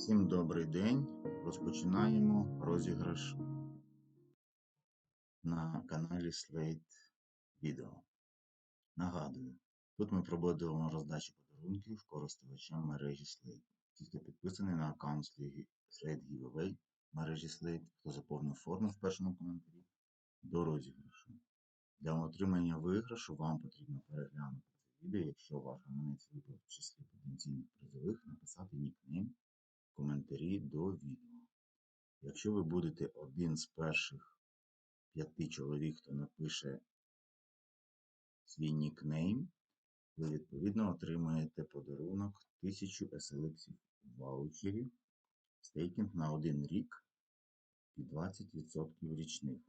Всім добрий день. Розпочинаємо розіграш на каналі Slate Відео. Нагадую, тут ми проводимо роздачу подарунків користувачам мережі Slate. Ті, хто підписаний на аккаунт Slate Giveaway мережі Slate, хто заповнив форму в першому коментарі до розіграшу. Для отримання виграшу вам потрібно переглянути це відео, якщо ваш гаманець випав в числі потенційних призових, написати нікнейм коментарі до. Якщо ви будете один з перших п'яти чоловік, хто напише свій нікнейм, ви відповідно отримаєте подарунок 1000 SLX ваучерів, стейкінг на один рік і 20% річних.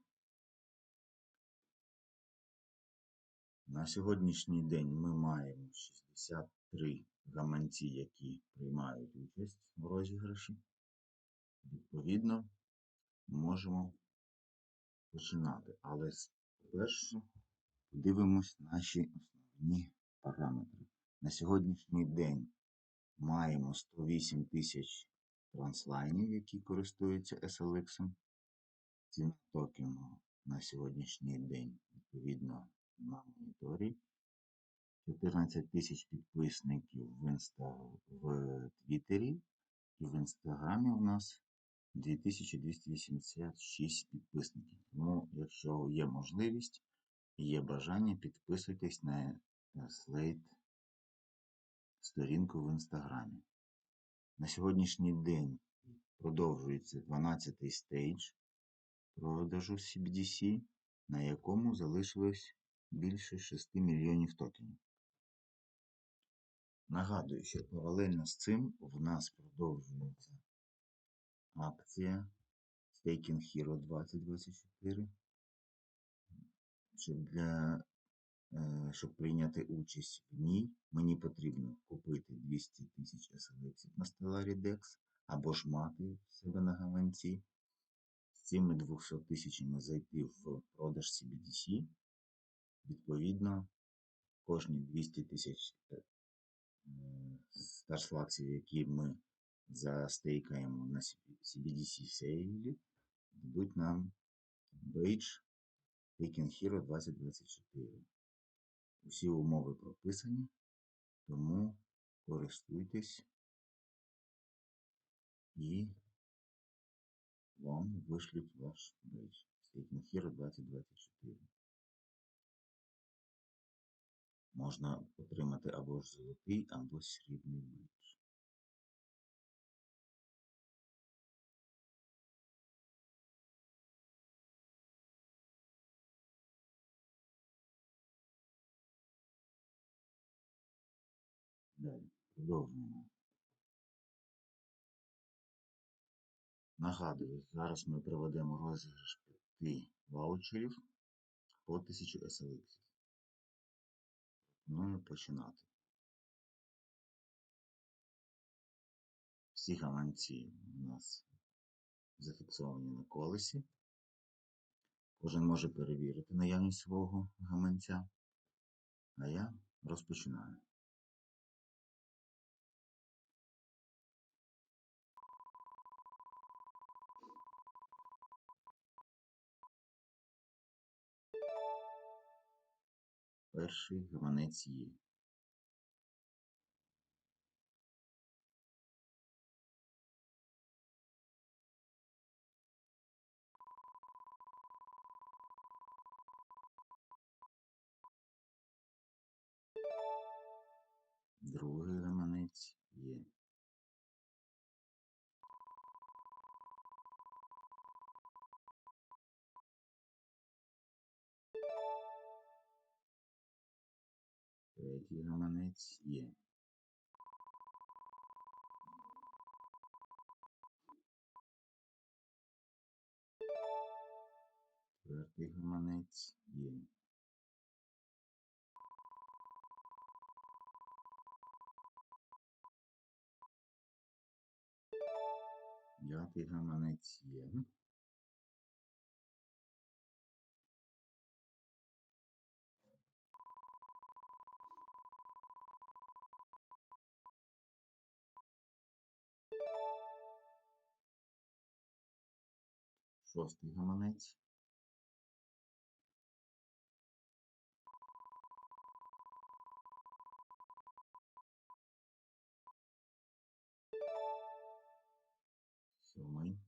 На сьогоднішній день ми маємо 63 гаманці, які приймають участь в розіграші. Відповідно, можемо починати. Але спершу подивимось наші основні параметри. На сьогоднішній день маємо 108 тисяч транслайнів, які користуються SLX. Ціна токену на сьогоднішній день, відповідно, на моніторі. 14 тисяч підписників в інста... в Твіттері і в Інстаграмі у нас 2286 підписників. Тому, якщо є можливість і є бажання, підписуйтесь на Slate сторінку в Інстаграмі. На сьогоднішній день продовжується 12-й стейдж продажу CBDC, на якому залишилось більше 6 мільйонів токенів. Нагадую, що паралельно з цим в нас продовжується акція Staking Hero 2024. Щоб для, е, щоб прийняти участь в ній, мені потрібно купити 200 тисяч SLX на Stellari DEX або ж мати себе на гаманці. З цими 200 тисячами зайти в продаж CBDC. Відповідно, кожні 200 тисяч старслаксів, які ми застейкаємо на CBDC сейлі, дадуть нам бейдж Taking Hero 2024. Усі умови прописані, тому користуйтесь і вам вишлють ваш бейдж Taking Hero 2024. Можна отримати або ж золотий, або срібний бейдж. Далі, продовжуємо. Нагадую, зараз ми проведемо розіграш 5 ваучерів по 1000 SLX. Пропоную починати. Всі гаманці у нас зафіксовані на колесі. Кожен може перевірити наявність свого гаманця. А я розпочинаю. Перший гаманець є. Другий Третій гаманець є. Четвертий гаманець є. П'ятий гаманець є. шостий гаманець. Сьомий.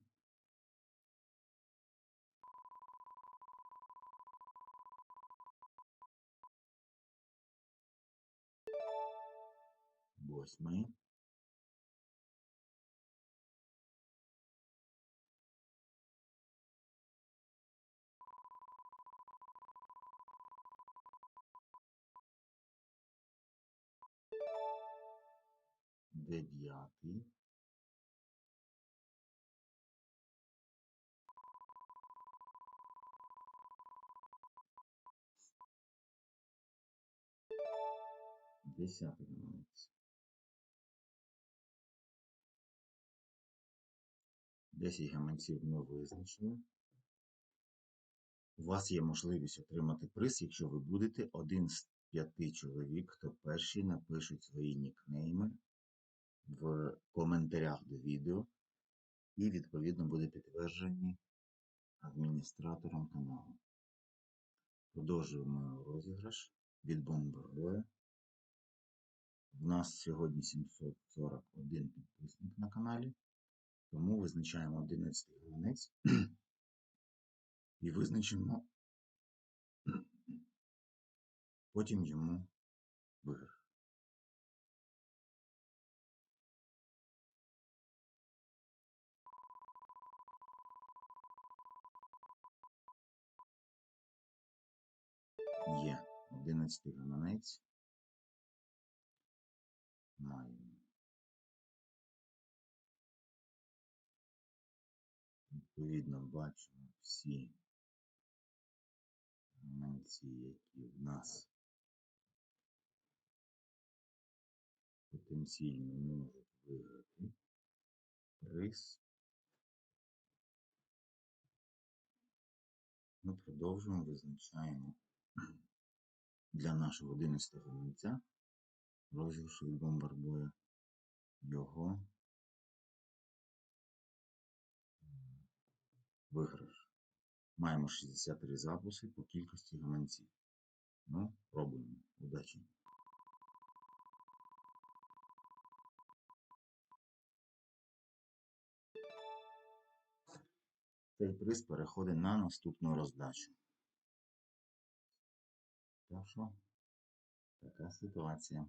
Восьмий. Дев'ятий. Десятий гаманець. Десять гаманців ми визначили. У вас є можливість отримати приз, якщо ви будете один з п'яти чоловік, хто перші напишуть свої нікнейми в коментарях до відео і, відповідно, буде підтверджені адміністратором каналу. Продовжуємо розіграш від Бомбербоя. У нас сьогодні 741 підписник на каналі, тому визначаємо 11 гранець і визначимо потім йому виграш. Є 11 гаманець. Маємо. Відповідно, бачимо всі гаманці, які в нас потенційно можуть виграти приз. Ми продовжуємо, визначаємо для нашого 11 гаманця розіграшу від бомбарбоя його виграш. Маємо 63 записи по кількості гаманців. Ну, пробуємо. Удачі! Цей приз переходить на наступну роздачу. Так що, така ситуація.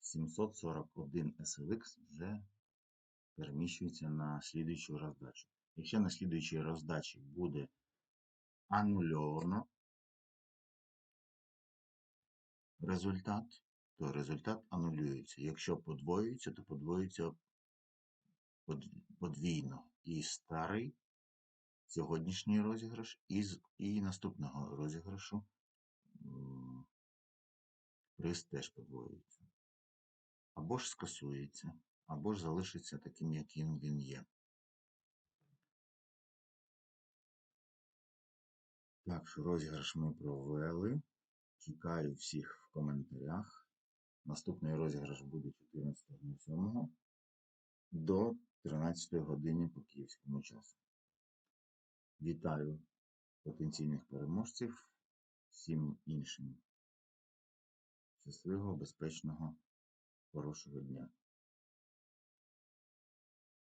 741 SLX вже переміщується на слідуючу роздачу. Якщо на слідуючій роздачі буде анульовано результат, то результат анулюється. Якщо подвоюється, то подвоюється подвійно. І старий сьогоднішній розіграш, і, з- і наступного розіграшу приз теж подвоюється. Або ж скасується, або ж залишиться таким, яким він є. Так, розіграш ми провели. Чекаю всіх в коментарях. Наступний розіграш буде 14.07 до 13 години по київському часу. Вітаю потенційних переможців, всім іншим. Щасливого, безпечного, хорошого дня.